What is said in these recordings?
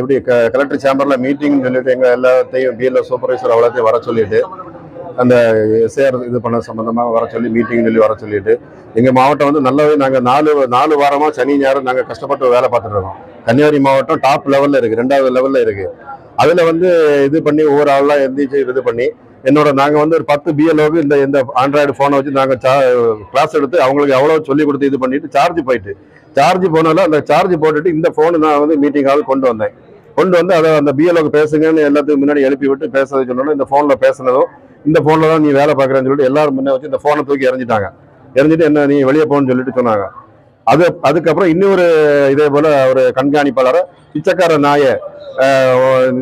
எப்படி collector சேம்பரில் meeting சொல்லிட்டு எங்கள் எல்லாத்தையும் பிஎல்ஓ சூப்பர்வைசர் அவ்வளோத்தையும் வர சொல்லிட்டு அந்த எஸ்ஏஆர் இது பண்ண சம்மந்தமாக வர சொல்லி மீட்டிங் சொல்லி வர சொல்லிட்டு எங்கள் மாவட்டம் வந்து நல்லாவே நாங்கள் நாலு நாலு வாரமாக சனி ஞாயிறு நாங்கள் கஷ்டப்பட்டு வேலை பார்த்துட்டு இருக்கோம். கன்னியாகுமரி மாவட்டம் டாப் லெவலில் இருக்குது ரெண்டாவது லெவல்ல இருக்குது அதில் வந்து இது பண்ணி ஒவ்வொரு ஆள்லாம் எந்திரிச்சு இது பண்ணி என்னோட நாங்கள் வந்து ஒரு பத்து பிஎல்ஓக்கு இந்த இந்த ஆண்ட்ராய்டு ஃபோனை வச்சு நாங்கள் சா கிளாஸ் எடுத்து அவங்களுக்கு எவ்வளோ சொல்லி கொடுத்து இது பண்ணிட்டு சார்ஜ் போயிட்டு சார்ஜ் போனாலும் அந்த சார்ஜ் போட்டுட்டு இந்த ஃபோனு நான் வந்து மீட்டிங் கொண்டு வந்தேன். கொண்டு வந்து அதை அந்த பிஎல்ஓக்கு பேசுங்கன்னு எல்லாத்துக்கும் முன்னாடி எழுப்பி விட்டு பேசுறது சொன்னாலும் இந்த ஃபோனில் பேசுனதும் இந்த ஃபோனில் தான் நீ வேலை பார்க்குறேன்னு சொல்லிட்டு எல்லாரும் முன்னே வச்சு இந்த ஃபோனை தூக்கி எறிஞ்சிட்டாங்க. எறிஞ்சிட்டு என்ன நீ வெளியே போகணும்னு சொல்லிட்டு சொன்னாங்க. அது அதுக்கப்புறம் இன்னொரு இதே போல் ஒரு கண்காணிப்பாளரை பிச்சைக்கார நாயை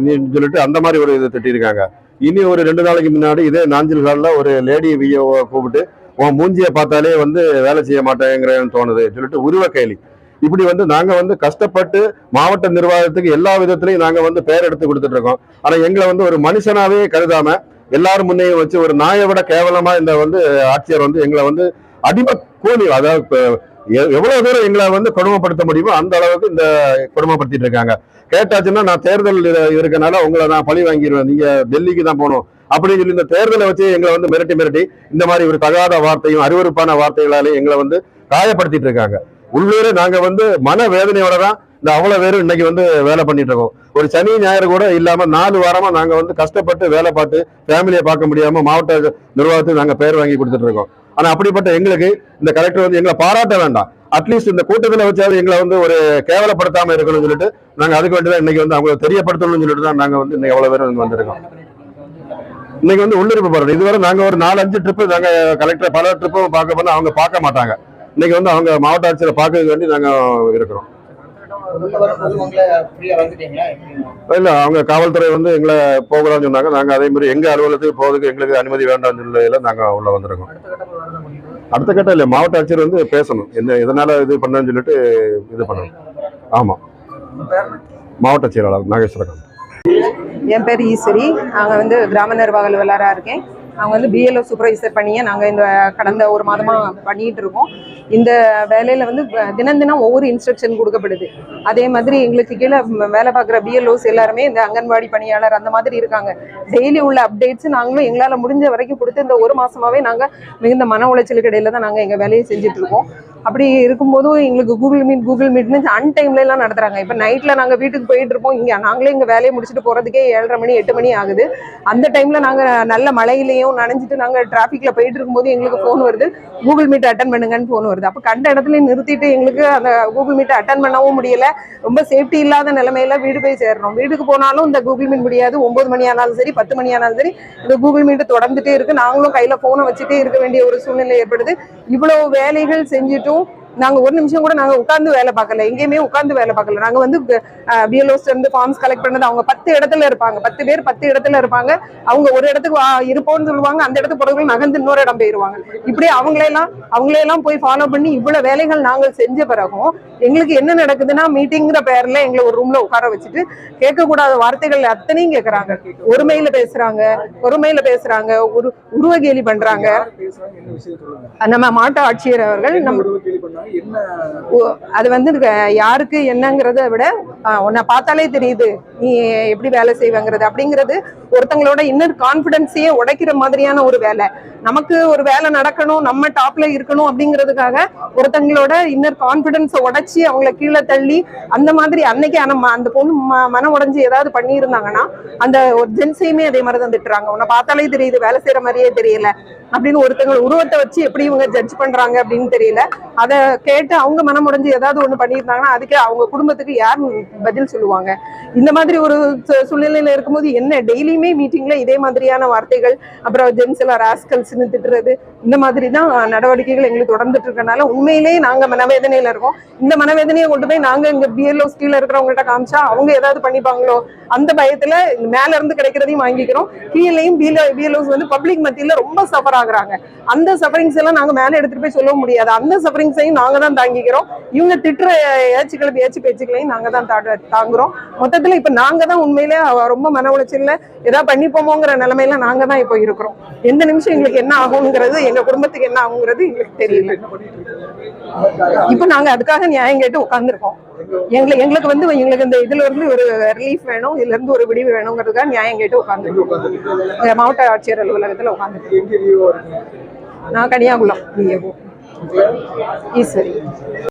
நீ சொல்லிட்டு அந்த மாதிரி ஒரு இது திட்டிருக்காங்க. இனி ஒரு ரெண்டு நாளைக்கு முன்னாடி இதே நாஞ்சில் காலில் ஒரு லேடி விஓ கூப்பிட்டு உன் மூஞ்சியை பார்த்தாலே வந்து வேலை செய்ய மாட்டேங்கிறேன்னு தோணுது சொல்லிட்டு உருவ கேலி. இப்படி வந்து நாங்க வந்து கஷ்டப்பட்டு மாவட்ட நிர்வாகத்துக்கு எல்லா விதத்திலையும் நாங்க வந்து பெயர் எடுத்து கொடுத்துட்டு இருக்கோம். ஆனா எங்களை வந்து ஒரு மனுஷனாவே கருதாம எல்லாரும் முன்னையும் வச்சு ஒரு நாயை விட கேவலமா இந்த வந்து ஆட்சியர் வந்து எங்களை வந்து அடிமை கூலி அதாவது எவ்வளவு தூரம் எங்களை வந்து கொடுமைப்படுத்த முடியுமோ அந்த அளவுக்கு இந்த கொடுமைப்படுத்திட்டு இருக்காங்க. கேட்டாச்சுன்னா நான் தேர்தல் இருக்கனால உங்களை நான் பழி வாங்கிடுவேன். நீங்க டெல்லிக்கு தான் போகணும். அப்படின்னு சொல்லி இந்த தேர்தலை வச்சு எங்களை வந்து மிரட்டி மிரட்டி இந்த மாதிரி ஒரு தகாத வார்த்தையும் அறிவறுப்பான வார்த்தைகளாலே எங்களை வந்து காயப்படுத்திட்டு இருக்காங்க. உள்ளூரே நாங்க வந்து மன வேதனையோட தான் இந்த அவ்வளவு பேரும் இன்னைக்கு வந்து வேலை பண்ணிட்டு இருக்கோம். ஒரு சனி ஞாயிறு கூட இல்லாம நாலு வாரமா நாங்க வந்து கஷ்டப்பட்டு வேலை பார்த்து ஃபேமிலியை பார்க்க முடியாம மாவட்ட நிர்வாகத்துக்கு நாங்க பேர் வாங்கி கொடுத்துட்டு இருக்கோம். ஆனா அப்படிப்பட்ட எங்களுக்கு இந்த கலெக்டர் வந்து எங்களை பாராட்ட வேண்டாம். அட்லீஸ்ட் இந்த கூட்டத்தில் வச்சாவது எங்களை வந்து ஒரு கேவலப்படுத்தாம இருக்கணும்னு சொல்லிட்டு நாங்க அதுக்கு வேண்டி தான் இன்னைக்கு வந்து அவங்க தெரியப்படுத்தணும்னு சொல்லிட்டு தான் நாங்க வந்து இன்னைக்கு எவ்வளவு பேரும் வந்திருக்கோம். இன்னைக்கு வந்து உள்ளிருப்பு போறது இதுவரை நாங்க ஒரு நாலு அஞ்சு ட்ரிப்பு நாங்க கலெக்டர் பல ட்ரிப்பும் பார்க்க போனா அவங்க பார்க்க மாட்டாங்க. இன்னைக்கு வந்து அவங்க மாவட்ட ஆட்சியரை பார்க்கறதுக்கு வேண்டி நாங்கள் இருக்கிறோம். இல்லை இல்ல அவங்க காவல்துறை வந்து எங்களை போகலாம்னு சொன்னாங்க. நாங்க அதே மாதிரி எங்க அலுவலகத்துக்கு போறதுக்கு எங்களுக்கு அனுமதி வேண்டாம்னு சொல்லையில நாங்க உள்ள வந்திருக்கோம். அடுத்த கட்டம் அடுத்த இல்ல மாவட்ட ஆட்சியர் வந்து பேசணும். என்ன இதனால இது பண்ணணும்னு சொல்லிட்டு இது பண்ணணும். ஆமா. மாவட்ட செயலாளர் நாகேஸ்வரகாந்த். என் பேர் ஈஸ்வரி. நாங்கள் வந்து கிராம நிர்வாக அலுவலராக இருக்கேன். நாங்கள் வந்து பிஎல்ஓ சூப்பர்வைசர் பண்ணியே நாங்கள் இந்த கடந்த ஒரு மாதமாக பண்ணிட்டு இருக்கோம். இந்த வேலையில் வந்து தினம் தினம் ஒவ்வொரு இன்ஸ்ட்ரக்ஷன் கொடுக்கப்படுது. அதே மாதிரி எங்களுக்கு கீழே வேலை பார்க்குற பிஎல்ஓஸ் எல்லாருமே இந்த அங்கன்வாடி பணியாளர் அந்த மாதிரி இருக்காங்க. டெய்லி உள்ள அப்டேட்ஸ் நாங்களும் எங்களால் முடிஞ்ச வரைக்கும் கொடுத்து இந்த ஒரு மாசமாவே நாங்கள் மிகுந்த மன உளைச்சலுக்கு இடையில தான் நாங்கள் எங்கள் வேலையை செஞ்சுட்டு இருக்கோம். அப்படி இருக்கும்போதும் எங்களுக்கு கூகுள் மீட் கூகுள் மீட்னு அன் டைம்ல எல்லாம் நடத்துறாங்க. இப்போ நைட்ல நாங்க வீட்டுக்கு போயிட்டு இருப்போம். இங்க நாங்களே இங்க வேலையை முடிச்சுட்டு போறதுக்கே ஏழரை மணி எட்டு மணி ஆகுது. அந்த டைம்ல நாங்க நல்ல மழையிலையும் நனைஞ்சிட்டு நாங்க டிராஃபிக்ல போயிட்டு இருக்கும்போது எங்களுக்கு ஃபோன் வருது. கூகுள் மீட் அட்டன் பண்ணுங்கன்னு ஃபோன் வருது. அப்போ கண்ட இடத்துல நிறுத்திட்டு எங்களுக்கு அந்த கூகுள் மீட் அட்டன் பண்ணவும் முடியல. ரொம்ப சேஃப்டி இல்லாத நிலைமையில வீடு போய் சேர்றோம். வீட்டுக்கு போனாலும் இந்த கூகுள் மீட் முடியாது. ஒன்பது மணி ஆனாலும் சரி பத்து மணி ஆனாலும் சரி இந்த கூகுள் மீட் தொடர்ந்துட்டே இருக்கு. நாங்களும் கையில போனை வச்சுட்டே இருக்க வேண்டிய ஒரு சூழ்நிலை ஏற்படுது. இவ்வளவு வேலைகள் செஞ்சுட்டும் நாங்க ஒரு நிமிஷம் கூட நாங்க உட்கார்ந்து வேலை பார்க்கல. எங்கேயுமே உட்கார்ந்து வேலை பார்க்கல. நாங்க வந்து பிஎல்ஓஸ் இருந்து ஃபார்ம்ஸ் கலெக்ட் பண்ணது அவங்க பத்து இடத்துல இருப்பாங்க. பத்து பேர் பத்து இடத்துல இருப்பாங்க. அவங்க ஒரு இடத்துக்கு இருப்போம்னு சொல்லுவாங்க. அந்த இடத்துக்கு போறவங்க நகர்ந்து இன்னொரு இடம் போயிருவாங்க. இப்படி அவங்களையெல்லாம் அவங்களையெல்லாம் போய் ஃபாலோ பண்ணி இவ்வளவு வேலைகள் நாங்கள் செஞ்ச பிறகும் எங்களுக்கு என்ன நடக்குதுன்னா மீட்டிங்கிற பேர்ல எங்களை ஒரு ரூம்ல உட்கார வச்சுட்டு கேட்கக்கூடாத வார்த்தைகள் அத்தனையும் கேட்கறாங்க ஒருமையில பேசுறாங்க பொறுமையில பேசுறாங்க ஒரு உருவகேலி பண்றாங்க. நம்ம மாவட்ட ஆட்சியர் அவர்கள் நம்ம அது வந்து யாருக்கு என்னங்கிறத விட உன்னை பார்த்தாலே தெரியுது. நீ எப்படி வேலை செய்வாங்கிறது. அப்படிங்கிறது ஒருத்தங்களோட இன்னர் கான்ஃபிடென்ஸையே உடைக்கிற மாதிரியான ஒரு வேலை. நமக்கு ஒரு வேலை நடக்கணும் நம்ம டாப்ல இருக்கணும் அப்படிங்கிறதுக்காக ஒருத்தங்களோட இன்னர் கான்ஃபிடென்ஸை உடைச்சி அவங்கள கீழே தள்ளி அந்த மாதிரி அன்னைக்கு ஆனா அந்த பொண்ணு ம- மனம் உடைஞ்சு ஏதாவது பண்ணியிருந்தாங்கன்னா அந்த ஒரு ஜென்ஸையுமே அதே மாதிரி தான் திட்டுறாங்க. உன்னை பார்த்தாலே தெரியுது வேலை செய்யற மாதிரியே தெரியல அப்படின்னு ஒருத்தங்க உருவத்தை வச்சு எப்படி இவங்க ஜட்ஜ் பண்றாங்க அப்படின்னு தெரியல. அதை கேட்டு அவங்க மனம் உடைஞ்சு ஏதாவது ஒண்ணு பண்ணியிருந்தாங்கன்னா அதுக்கு அவங்க குடும்பத்துக்கு யார் பதில் சொல்லுவாங்க. இந்த மாதிரி ஒரு சு- சூழ்நிலையில இருக்கும்போது என்ன டெய்லியுமே மீட்டிங்ல இதே மாதிரியான வார்த்தைகள் அப்புறம் ஜென்ஸ் எல்லாம் ராஸ்கல்ஸ்னு திட்டுறது இந்த மாதிரி தான் நடவடிக்கைகள் எங்களுக்கு தொடர்ந்துட்டு இருக்கனால உண்மையிலேயே நாங்க மனவேதனையில இருக்கோம். இந்த மனவேதனையை கொண்டு போய் நாங்க இங்க பிஎல்ஓ கீழே இருக்கிறவங்கள்ட்ட காமிச்சா அவங்க ஏதாவது பண்ணிப்பாங்களோ? அந்த பயத்துல மேல இருந்து கிடைக்கிறதையும் வாங்கிக்கிறோம். கீழேயும் பிஎல்ஓஸ் வந்து பப்ளிக் மத்தியில ரொம்ப சஃபர் ஆகுறாங்க. அந்த சஃபரிங்ஸ் எல்லாம் நாங்க மேல எடுத்துட்டு போய் சொல்ல முடியாது. அந்த சஃபரிங்ஸையும் நாங்க தான் தாங்கிக்கிறோம். இவங்க திட்டுற ஏச்சுக்கள் பேச்சு பேச்சுக்களையும் நாங்க தான் தாங்குறோம். மொத்தத்துல இப்ப நாங்க தான் உண்மையிலே ரொம்ப மன உளைச்சல்ல ஏதாவது பண்ணிப்போமோங்கிற நிலைமையில நாங்க தான் இப்போ இருக்கிறோம். எந்த நிமிஷம் எங்களுக்கு என்ன ஆகுங்கிறது எங்க குடும்பத்துக்கு என்ன ஆகுங்கிறது எங்களுக்கு தெரியல. இப்ப நாங்க அதுக்காக நியாயம் கேட்டு உட்காந்துருக்கோம் எங்களை எங்களுக்கு வந்து எங்களுக்கு இந்த இதுல இருந்து ஒரு ரிலீஃப் வேணும் இதுல இருந்து ஒரு விடிவு வேணுங்கிறதுக்காக நியாயம் கேட்டு உட்காந்துருக்கோம் மாவட்ட ஆட்சியர் அலுவலகத்துல உட்காந்துருக்கோம் நான் கனியாகுளம் ஈஸ்வரி.